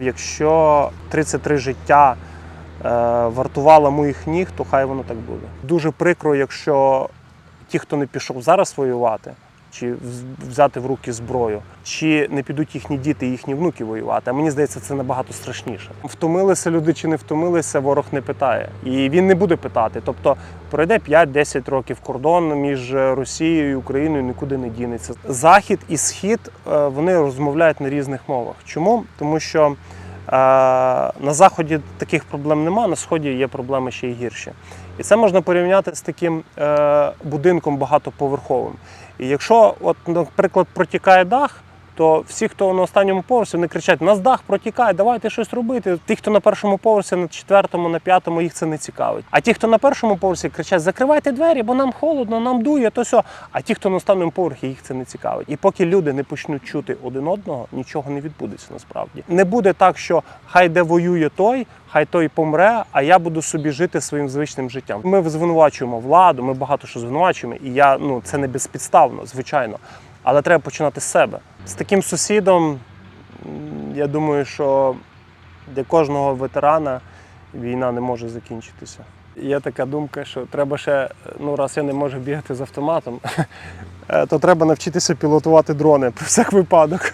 Якщо 33 життя е, вартувало моїх ніг, то хай воно так буде. Дуже прикро, якщо ті, хто не пішов зараз воювати, чи взяти в руки зброю, чи не підуть їхні діти, їхні внуки воювати. А мені здається, це набагато страшніше. Втомилися люди чи не втомилися, ворог не питає. І він не буде питати. Тобто пройде 5-10 років кордон між Росією і Україною нікуди не дінеться. Захід і схід е, вони розмовляють на різних мовах. Чому? Тому що на заході таких проблем нема, на сході є проблеми ще й гірші. І це можна порівняти з таким е, будинком багатоповерховим. І якщо, от, наприклад, протікає дах, то всі, хто на останньому поверсі, вони кричать: нас дах протікає, давайте щось робити. Ті, хто на першому поверсі, на четвертому, на п'ятому, їх це не цікавить. А ті, хто на першому поверсі, кричать: закривайте двері, бо нам холодно, нам дує, то все. А ті, хто на останньому поверхі, їх це не цікавить. І поки люди не почнуть чути один одного, нічого не відбудеться насправді. Не буде так, що хай де воює той, хай той помре, а я буду собі жити своїм звичним життям. Ми звинувачуємо владу, ми багато що звинувачуємо, і я ну це не безпідставно, звичайно. Але треба починати з себе. З таким сусідом, я думаю, що для кожного ветерана війна не може закінчитися. Є така думка, що треба ще, ну раз я не можу бігати з автоматом, е, то треба навчитися пілотувати дрони про всяк випадок.